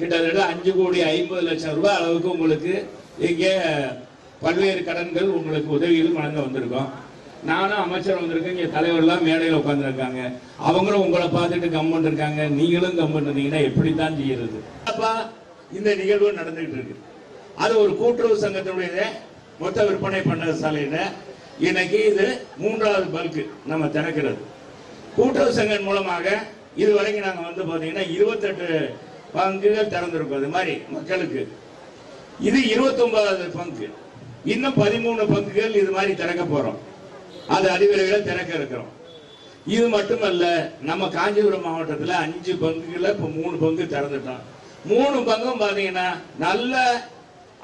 கிட்டத்தட்ட அஞ்சு கோடி ஐம்பது லட்சம் ரூபாய் அளவுக்கு உங்களுக்கு இங்கே பல்வேறு கடன்கள் உங்களுக்கு உதவிகள் வழங்க வந்திருக்கோம். நானும் அமைச்சர் வந்திருக்கேன் இங்கே தலைவர்லாம் மேடையில் உட்காந்துருக்காங்க அவங்களும் உங்களை பார்த்துட்டு கம்மன் இருக்காங்க. நீங்களும் கம்மன் இருந்தீங்கன்னா எப்படித்தான் செய்யறது? அப்பா இந்த நிகழ்வு நடந்துகிட்டு இருக்கு. அது ஒரு கூட்டுறவு சங்கத்தினுடைய மொத்த விற்பனை பண்ண சாலையில. இன்னைக்கு இது மூன்றாவது பல்கு நம்ம திறக்கிறது. கூட்டுறவு சங்கம் மூலமாக இது வரைக்கும் நாங்கள் வந்து பார்த்தீங்கன்னா இருபத்தெட்டு பங்குகள் திறந்திருக்கோம் அது மாதிரி மக்களுக்கு. இது இருபத்தி ஒன்பதாவது பங்கு. இன்னும் பதிமூணு பங்குகள் இது மாதிரி திறக்க போறோம். அது அதிவிரைவில் திறக்க இருக்கிறோம். இது மட்டுமல்ல நம்ம காஞ்சிபுரம் மாவட்டத்தில் அஞ்சு பங்குகளை இப்போ மூணு பங்கு திறந்துட்டோம். மூணு பங்கும் பார்த்தீங்கன்னா நல்ல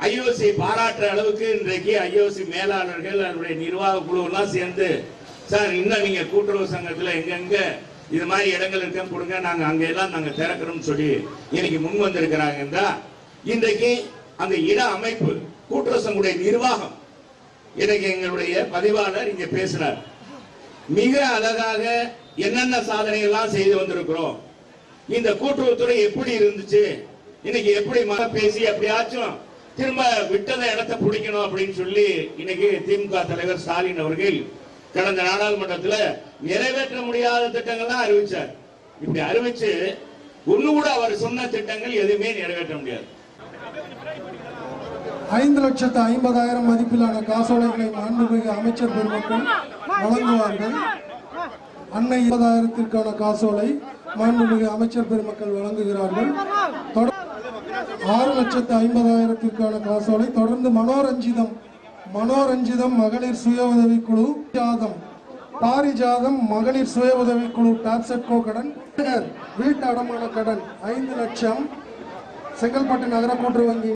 ஐஓசி பாராட்டுற அளவுக்கு இன்றைக்கு ஐஓசி மேலாளர்கள் அதனுடைய நிர்வாக குழுவெல்லாம் சேர்ந்து சார் இன்னும் நீங்கள் கூட்டுறவு சங்கத்தில் எங்கெங்கே இது மாதிரி இடங்கள் இருக்க கொடுங்க நாங்கள் அங்கே எல்லாம் நாங்கள் திறக்கிறோம்னு சொல்லி இன்னைக்கு முன் வந்திருக்கிறாங்க இன்றைக்கு அந்த இட அமைப்பு கூட்டுறசங்களுடைய நிர்வாகம். இன்னைக்கு எங்களுடைய பதிவாளர் இங்கே பேசினார் மிக அழகாக என்னென்ன சாதனைகள்லாம் செய்து வந்திருக்கிறோம். இந்த கூட்டுறவுத்துறை எப்படி இருந்துச்சு? இன்னைக்கு எப்படி மன பேசி எப்படியாச்சும் திரும்ப விட்டத இடத்தை பிடிக்கணும் அப்படின்னு சொல்லி இன்னைக்கு திமுக தலைவர் ஸ்டாலின் அவர்கள் கடந்த நாடாளுமன்றத்தில் நிறைவேற்ற முடியாத திட்டங்கள்லாம் அறிவிச்சார். இப்படி அறிவிச்சு ஒண்ணு கூட அவர் சொன்ன திட்டங்கள் எதுவுமே நிறைவேற்ற முடியாது. ஐந்து லட்சத்து ஐம்பதாயிரம் மதிப்பிலான காசோலைகளை மாண்புமிகு அமைச்சர் பெருமக்கள் வழங்குவார்கள். அன்னை இருபதாயிரத்திற்கான காசோலை மாண்புமிகு அமைச்சர் பெருமக்கள் வழங்குகிறார்கள். ஆறு லட்சத்து ஐம்பதாயிரத்திற்கான காசோலை தொடர்ந்து மனோரஞ்சிதம் மனோரஞ்சிதம் மகளிர் சுய உதவிக்குழு ஜாதம் பாரிஜாதம் மகளிர் சுய உதவிக்குழு டாப்செட்கோ கடன் வீட்டு அடமான கடன் ஐந்து லட்சம் செங்கல்பட்டு நகர கூட்டுறவு வங்கி